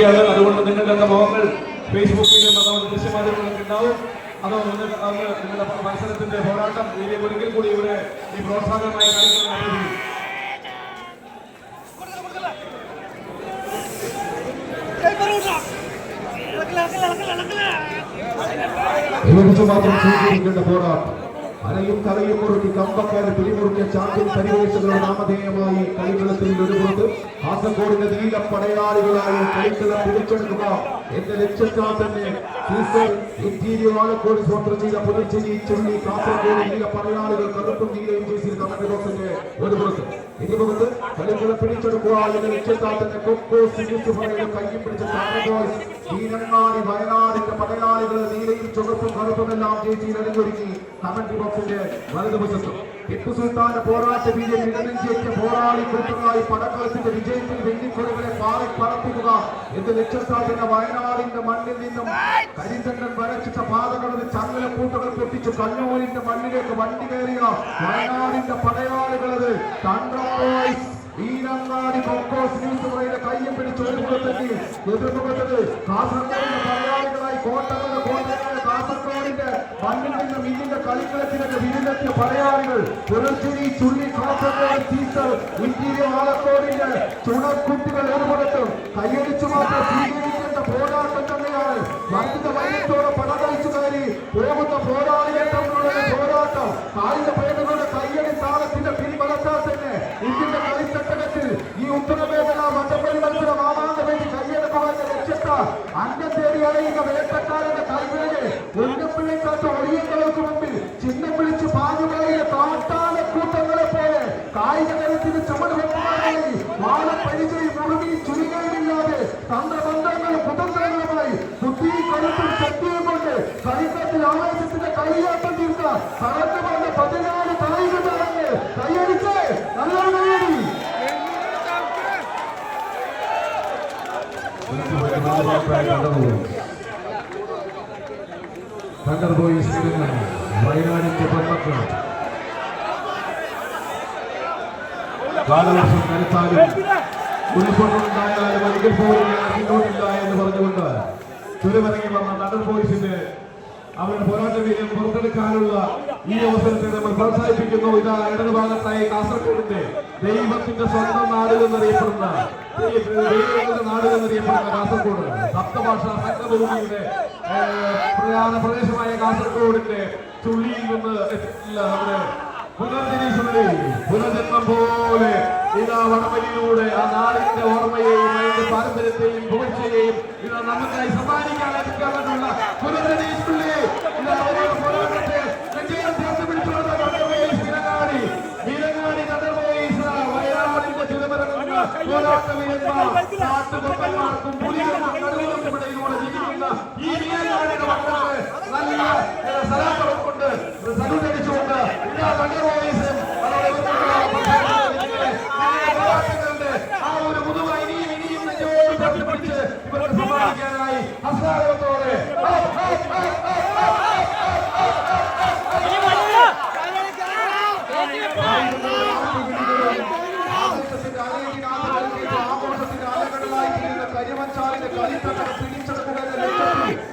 ഇരിക്കുകയാണ് അതുകൊണ്ട് നിങ്ങളുടെ മുഖങ്ങൾ ഫേസ്ബുക്കിലും അതുകൊണ്ട് ദൃശ്യമാധ്യമങ്ങളിലൊക്കെ ഉണ്ടാവും. അതോ നിങ്ങളുടെ മത്സരത്തിന്റെ പോരാട്ടം ഇനി ഒരിക്കൽ കൂടി ഇവിടെ ഈ പ്രോത്സാഹനമായി കാണിക്കുന്നു മാത്രം പോരാട്ടം. അരയും തലയും മുറുക്കി കമ്പക്കാരെ പിടിമുറുക്കിയ ചാമ്പ്യൻ പരിവേഷങ്ങളുടെ നാമധേയമായി കളിക്കളത്തിൽ ഒരുപുറത്ത് കാസർഗോഡിന്റെ നീല പടയാളികളായി കളിക്കളം പിടിച്ചെടുക്കുക എന്റെ ലക്ഷ്യത്താൽ തന്നെ സീസർ ഇന്റീരിയർ ആലക്കോട് സ്പോൺസർ ചെയ്ത പുലർച്ചെരി ചുള്ളി കാസർഗോഡ് നീല പടയാളികൾ കറുപ്പും നീലയും ഒരു പുറത്ത് ഇരുപത് കളിക്കളം പിടിച്ചെടുക്കുക എന്ന ലക്ഷ്യത്താൽ തന്നെ കൊക്കോ കയ്യും പിടിച്ച ബോയ്സ് തീരങ്ങാടി വയനാടിന്റെ പടയാളികൾ നീലയും ചുവപ്പും കറുപ്പുമെല്ലാം ജയിച്ചിൽ അണിഞ്ഞൊരുക്കി കമന്റ് ബോക്സിന്റെ ടിപ്പു സുൽത്താന്റെ പോരാട്ട വീര്യം ഇടനെഞ്ചേറ്റ പോരാളി കൂട്ടുകായി പടക്കളത്തിന്റെ വിജയത്തിൽ വെള്ളിക്കൊടുകളെ പാറി പറപ്പിക്കുക എന്ന് ലക്ഷ്യത്താൽ തന്നെ വയനാടിന്റെ മണ്ണിൽ നിന്നും കരിന്തണ്ടൻ വരച്ചിട്ട പാതകളിൽ പൂട്ടകൾ പൊട്ടിച്ചു കണ്ണൂരിന്റെ മണ്ണിലേക്ക് വണ്ടി കയറിയ വയനാടിന്റെ പടയാളികളത്. തണ്ടോയ്സ് ഈനങ്ങാടി കോക്കോസ് ന്യൂസ് മുറയുടെ കയ്യും പിടിച്ച് ഒരു എതിർക്കുന്നത് കാസർഗോഡിന്റെ പടയാളികളായി കോട്ടകളുടെ കോട്ടകളുടെ കാസർഗോഡിന്റെ മണ്ണിൽ നിന്നും ഇതിന്റെ കളിക്കളത്തിലേക്ക് വിരുന്നെത്തിയ പടയാളികൾ. പുലർച്ചെരി ചുള്ളി കാസർഗോഡ് സീസർ ഇന്ത്യയിലെ ആലക്കോടിന്റെ ചുണക്കുട്ടികൾ ഏർപ്പെടുത്ത് ലക്ഷ്യത്താൽ അന്നം തേടി അലയുന്ന വേട്ടക്കാരന്റെ കൈവിളയെ ഒന്നപ്പിള്ളിക്കാത്ത ഒളിയങ്ങൾക്ക് മുമ്പിൽ ചിഹ്നം വിളിച്ച് പാഞ്ഞുകളയിലെ കൂട്ടങ്ങളെ പോലെ കായിക തലത്തിന് ചുമട് വെക്കുവാനായി വാഴപ്പരിചയം മുഴുകി ചുരുങ്ങയുമില്ലാതെ തന്ത്രബന്ധങ്ങളും കുതന്ത്രങ്ങളുമായി ബുദ്ധി കരുത്തും ശക്തിയും കൊണ്ട് കളിക്കത്തിൽ ആവേശത്തിന്റെ കളിയാട്ടം തീർത്ത കടന്നു വന്ന പതിനാല് കായിക താരങ്ങൾ കൈയടിച്ച് തണ്ടർ ബോയ്സ് വയനാടിന്റെ പെൺമക്കൾ കാലവർഷം കരുത്താലും എന്ന് പറഞ്ഞുകൊണ്ട് ചുരുമനങ്ങി വന്ന നടൻ ബോയ്സിന്റെ അവരുടെ പോരാട്ട വീര്യം പുറത്തെടുക്കാനുള്ള ഈ അവസരത്തെ നമ്മൾ പ്രോത്സാഹിപ്പിക്കുന്നു. ഇതാ ഇടതു ഭാഗത്തായി കാസർഗോഡിന്റെ ദൈവത്തിന്റെ സ്വന്തം നാട് എന്നറിയപ്പെടുന്ന ദൈവത്തിന്റെ നാട് എന്നറിയപ്പെടുന്ന കാസർഗോഡ്. സപ്തഭാഷ സംഘഭൂമിയുടെ പ്രധാന പ്രദേശമായ കാസർഗോഡിന്റെ ചുള്ളിയിൽ നിന്ന് നമ്മുടെ പുനർജനീശ്വരനെ പുനർജന്മം പോലെ വടമലിയിലൂടെ ആ നാടിന്റെ ഓർമ്മയെയും അതിന്റെ പാരമ്പര്യത്തെയും പുകഴ്ചയെയും ഇതാ നമുക്കായി സമ്മാനിക്കാൻ പോരാട്ടത്തെ വിജയം ചേർത്ത് ഈ വീരങ്ങാടി കടൽവയൽ വയനാടിന്റെ ചുരമിറങ്ങുന്ന ഇതാ വീരന്മാർ തീരുന്ന കരിമച്ചാലിന്റെ കളിത്തട്ടം പിടിച്ചെടുക്കുക എന്ന ലക്ഷ്യത്തിൽ